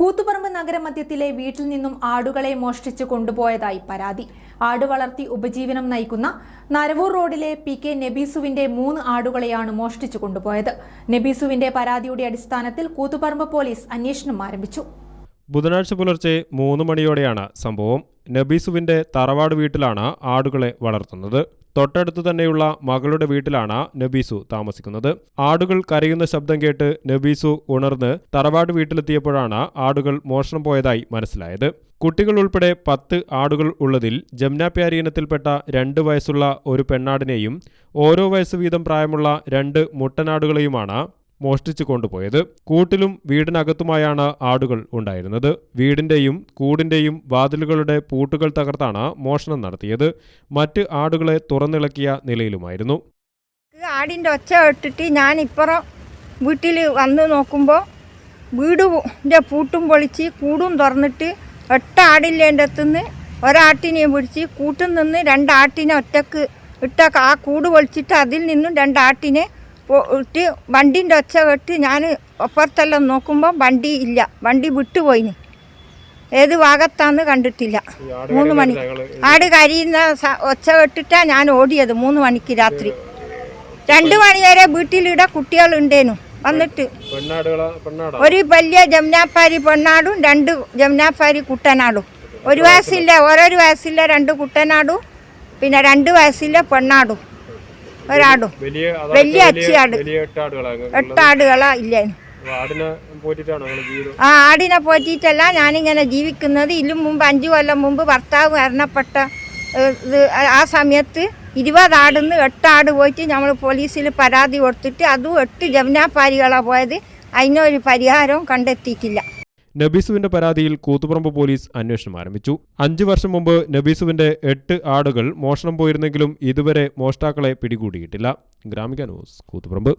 കൂത്തുപറമ്പ് നഗരമധ്യത്തിലെ വീട്ടിൽ നിന്നും ആടുകളെ മോഷ്ടിച്ചു കൊണ്ടുപോയതായി പരാതി. ആട് വളർത്തി ഉപജീവനം നയിക്കുന്ന നരവൂർ റോഡിലെ പി കെ നബീസുവിന്റെ മൂന്ന് ആടുകളെയാണ് മോഷ്ടിച്ചു കൊണ്ടുപോയത്. നബീസുവിന്റെ പരാതിയുടെ അടിസ്ഥാനത്തിൽ കൂത്തുപറമ്പ് പോലീസ് അന്വേഷണം ആരംഭിച്ചു. ബുധനാഴ്ച പുലർച്ചെ മൂന്ന് മണിയോടെയാണ് സംഭവം. നബീസുവിന്റെ തറവാട് വീട്ടിലാണ് ആടുകളെ വളർത്തുന്നത്. തൊട്ടടുത്തു തന്നെയുള്ള മകളുടെ വീട്ടിലാണ് നബീസു താമസിക്കുന്നത്. ആടുകൾ കരയുന്ന ശബ്ദം കേട്ട് നബീസു ഉണർന്ന് തറവാട് വീട്ടിലെത്തിയപ്പോഴാണ് ആടുകൾ മോഷണം പോയതായി മനസ്സിലായത്. കുട്ടികൾ ഉൾപ്പെടെ പത്ത് ആടുകൾ ഉള്ളതിൽ ജംനാപ്യാരി ഇനത്തിൽപ്പെട്ട രണ്ട് വയസ്സുള്ള ഒരു പെണ്ണാടിനെയും ഓരോ വയസ്സ് വീതം പ്രായമുള്ള രണ്ട് മുട്ടനാടുകളെയുമാണ് മോഷ്ടിച്ചു കൊണ്ടുപോയത്. കൂട്ടിലും വീടിനകത്തുമായാണ് ആടുകൾ ഉണ്ടായിരുന്നത്. വീടിന്റെയും കൂടിന്റെയും വാതിലുകളുടെ പൂട്ടുകൾ തകർത്താണ് മോഷണം നടത്തിയത്. മറ്റ് ആടുകളെ തുറന്നിളക്കിയ നിലയിലുമായിരുന്നു. ആടിന്റെ ഒച്ച ഇട്ടിട്ട് ഞാൻ ഇപ്പുറം വീട്ടിൽ വന്ന് നോക്കുമ്പോൾ വീടിന്റെ പൂട്ടും പൊളിച്ച് കൂടും തുറന്നിട്ട് എട്ട് ആടില്ലേന്റെ അടുത്തുനിന്ന്? ഒരാട്ടിനെയും പിടിച്ച് കൂട്ടിൽ നിന്ന് രണ്ടാട്ടിനെ ഒറ്റയ്ക്ക് ഇട്ട ആ കൂട് പൊളിച്ചിട്ട് അതിൽ നിന്നും രണ്ടാട്ടിനെ ഇട്ട് വണ്ടിന്റെ ഒച്ച കെട്ടി ഞാൻ അപ്പുറത്തെല്ലാം നോക്കുമ്പോൾ വണ്ടി ഇല്ല. വണ്ടി വിട്ടുപോയിന്. ഏത് ഭാഗത്താന്ന് കണ്ടിട്ടില്ല. മൂന്ന് മണി ആട് കരിയുന്ന ഒച്ച കെട്ടിട്ടാണ് ഞാൻ ഓടിയത് മൂന്ന് മണിക്ക് രാത്രി. രണ്ട് മണിവരെ വീട്ടിലിടെ കുട്ടികളുണ്ടേനു. വന്നിട്ട് ഒരു വലിയ ജമുനാപ്പാരി പെണ്ണാടും രണ്ട് ജമുനാപ്പാരി കുട്ടനാടും. ഒരു വയസ്സില്ല ഓരോരു വയസ്സില്ല രണ്ട് കുട്ടനാടും പിന്നെ രണ്ട് വയസ്സില്ല പെണ്ണാടും. ഒരാടും. വലിയ അച്ചിയാട്. എട്ടാടുകളാ ഇല്ല? ആ ആടിനെ പോറ്റിയിട്ടല്ല ഞാനിങ്ങനെ ജീവിക്കുന്നത്. ഇതിലും മുമ്പ് അഞ്ചു കൊല്ലം മുമ്പ് ഭർത്താവ് മരണപ്പെട്ട ആ സമയത്ത് ഇരുപത് ആടുന്ന് എട്ട് ആട് പോയിട്ട് നമ്മൾ പോലീസിൽ പരാതി കൊടുത്തിട്ട് അതും എട്ട് ജമുനാപ്പാരികളാണ് പോയത്. അതിനൊരു പരിഹാരവും കണ്ടെത്തിയിട്ടില്ല. നബീസുവിന്റെ പരാതിയിൽ കൂത്തുപറമ്പ് പോലീസ് അന്വേഷണം ആരംഭിച്ചു. അഞ്ചു വർഷം മുമ്പ് നബീസുവിന്റെ എട്ട് ആടുകൾ മോഷണം പോയിരുന്നെങ്കിലും ഇതുവരെ മോഷ്ടാക്കളെ പിടികൂടിയിട്ടില്ല. ഗ്രാമിക ന്യൂസ് കൂത്തുപറമ്പ്.